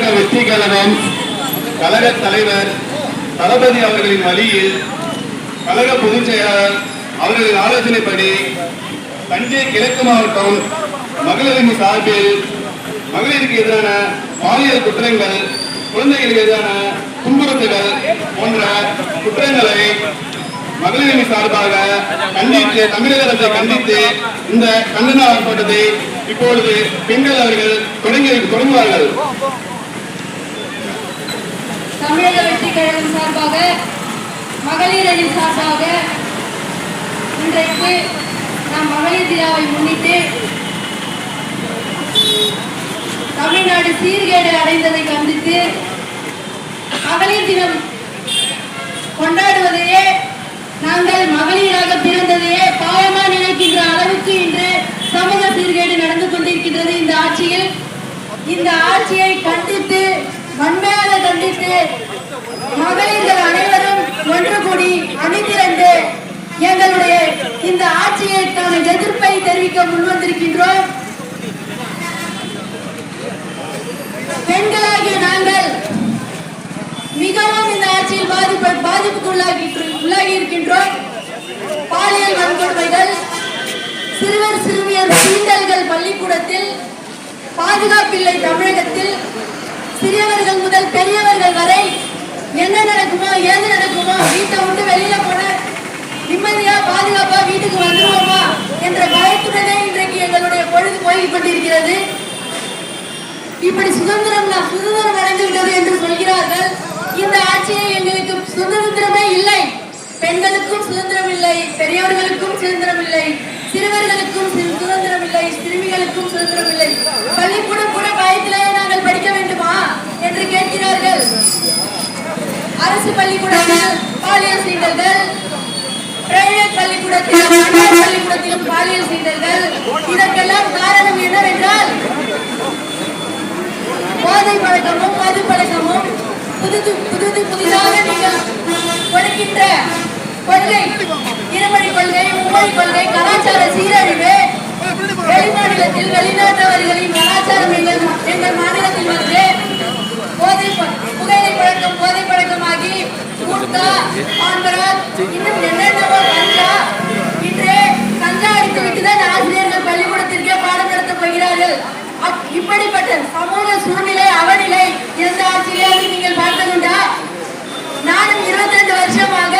தமிழக வெற்றி கழகம் கழக தலைவர் தளபதி அவர்களின் வழியில் கழக பொதுச் செயலாளர் அவர்களின் ஆலோசனைப்படி தஞ்சை கிழக்கு மாவட்டம் மகளிரணி சார்பில் மகளிருக்கு எதிரான பாலியல் குற்றங்கள் குழந்தைகளுக்கு எதிரான துன்புறுத்துகள் போன்ற குற்றங்களை மகளிரணி சார்பாக கண்டித்து தமிழக அரசை கண்டித்து இந்த கண்டன ஆர்ப்பாட்டத்தை இப்பொழுது பெண்கள் அவர்கள் தொடங்கி தொடங்குவார்கள். தமிழக வெற்றி கழகம் சார்பாக மகளிர் அணி சார்பாக இன்றைக்கு நாம் மகளிர் விழாவை முன்னிட்டு தமிழ்நாடு சீர்கேடு அடைந்ததை கண்டித்து மகளிர் தினம் கொண்டாடுவதையே நாங்கள் மகளிராக பிறந்ததையே பாவமா நினைக்கின்ற அளவுக்கு இன்று சமூக சீர்கேடு நடந்து கொண்டிருக்கின்றது இந்த ஆட்சியில். இந்த ஆட்சியை கண்டித்து வன்மையாக கண்டித்து மகளிர்கள் அனைவரும் ஒன்று கூடி அணிதிரண்டு எங்களுடைய இந்த ஆட்சியைக்கான எதிர்ப்பை தெரிவிக்க முன்வந்திருக்கின்றோம். பெண்களாகிய நாங்கள் மிகவும் இந்த ஆட்சியில் பாதிப்பு பாதிப்புக்கு உள்ளாகி உள்ளாகி இருக்கின்றோம் பாலியல் வன்கொடுமைகள் சிறுவர் சிறுமியர் சீண்டல்கள் பள்ளிக்கூடத்தில் பாதுகாப்பில்லை தமிழகத்தில் சிறியவர்கள் முதல் பெரியவர்கள் வரை சுதந்திரம் சுதந்திரம் அடைந்து விட்டது என்று சொல்கிறார்கள். இந்த ஆட்சியை எங்களுக்கு சுதந்திரமே இல்லை. பெண்களுக்கும் சுதந்திரம் இல்லை பெரியவர்களுக்கும் சுதந்திரம் இல்லை சிறுவர்களுக்கும் சுதந்திரம் இல்லை சிறுமிகளுக்கும் சுதந்திரம் இல்லை. பள்ளிக்கூடம் கூட பயத்திலேயே நாங்கள் படிக்க வேண்டுமா என்று கேட்கிறார்கள். அரசு பள்ளிக்கூடத்தில் பாலியல் சீண்டல்கள் பிரைவேட் பள்ளிக்கூடத்திலும் பள்ளிக்கூடத்திலும் பாலியல் சீண்டல்கள். இதற்கெல்லாம் காரணம் என்னவென்றால் போதை பழக்கமும் மது பழக்கமும் புதுது புதுது புதிதாக நீங்கள் கொடுக்கின்ற கொள்கை இருமொழி கொள்கை மும்மொழி கொள்கை கலாச்சார சீரழிவு. வெளிமாநிலத்தில் வெளிநாட்டவர்களின் கலாச்சாரம் எங்கள் எங்கள் மாநிலத்தில் வந்து போதை புகையிலை பழக்கம் போதை பழக்கமாகி கூட்டா ஆந்திரா இன்னும் என்னென்னவோ கஞ்சா. இன்று கஞ்சா அடித்து விட்டுதான் ஆசிரியர்கள் பள்ளிக்கூடத்திற்கே பாடம் நடத்தப் போகிறார்கள். இப்படிப்பட்ட சமூக சூழ்நிலை அவநிலை எந்த ஆட்சியிலே நீங்கள் பார்த்ததுண்டா நானும் 22 வருஷமாக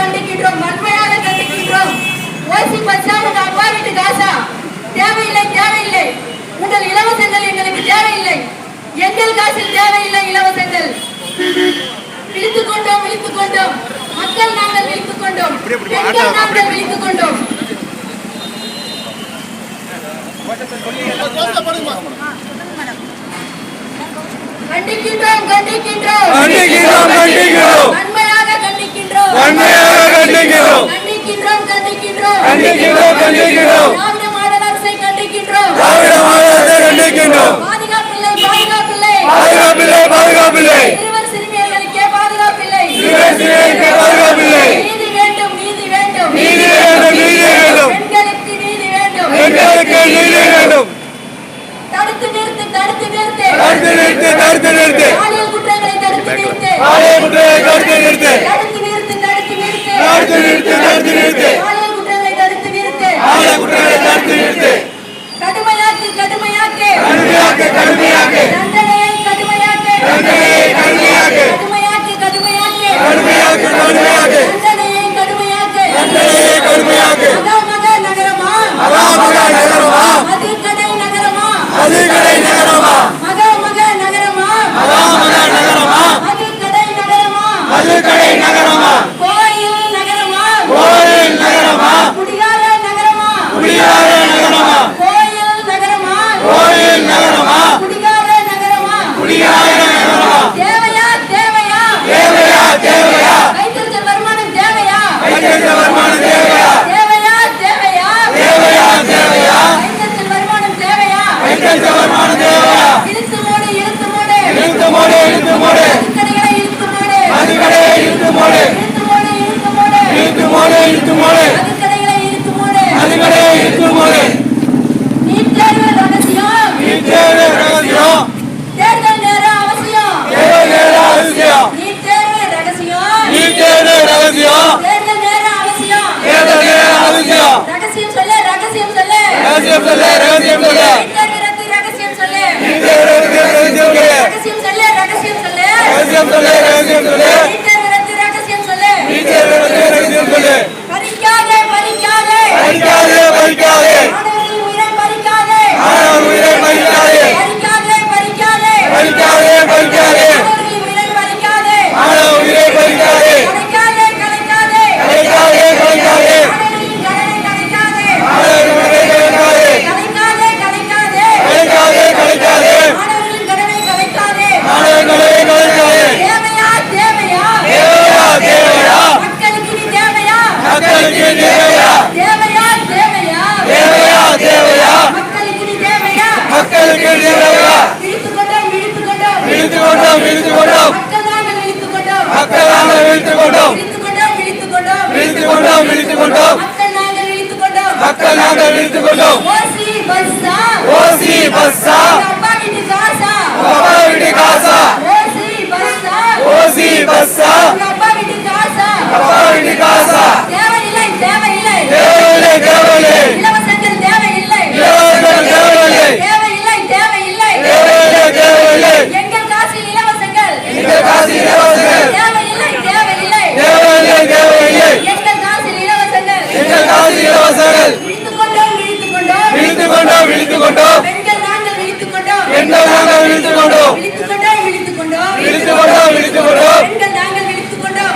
கண்டிக்கின்றோம் கண்டிக்கின்றோம் வன்மையாக கண்டிக்கின்றோம் ஓசி பச்சா உங்க அப்பா வீட்டு காசா? தேவையில்லை தேவையில்லை. உங்கள் இலவசங்கள் எங்களுக்கு தேவையில்லை. எங்கள் காசில் தேவையில்லை இலவசங்கள். விழித்துக் கொண்டோம் விழித்துக் கொண்டோம். மக்கள் நாங்கள் விழித்துக் கொண்டோம். பெண்கள் நாங்கள் விழித்துக் கொண்டோம். கண்டிக்கின்றோம் கண்டிக்கின்றோம் வன்மையாக கண்டிக்கின்றோம்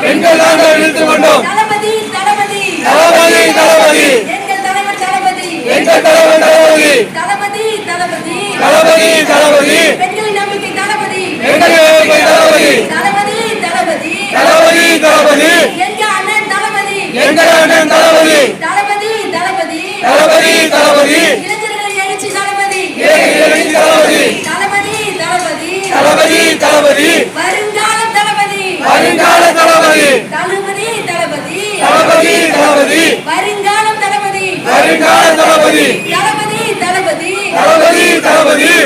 பெண்கள் நாங்கள் இழுத்து கொண்டோம். தளபதி தளபதி. தளபதி எங்கள் தலைவன் தளபதி. தளபதி. தளபதி தளபதி. தளபதி தளபதி. தளபதி. தளபதி. தளபதி தளபதி. தளபதி தளபதி. தளபதி தளபதி.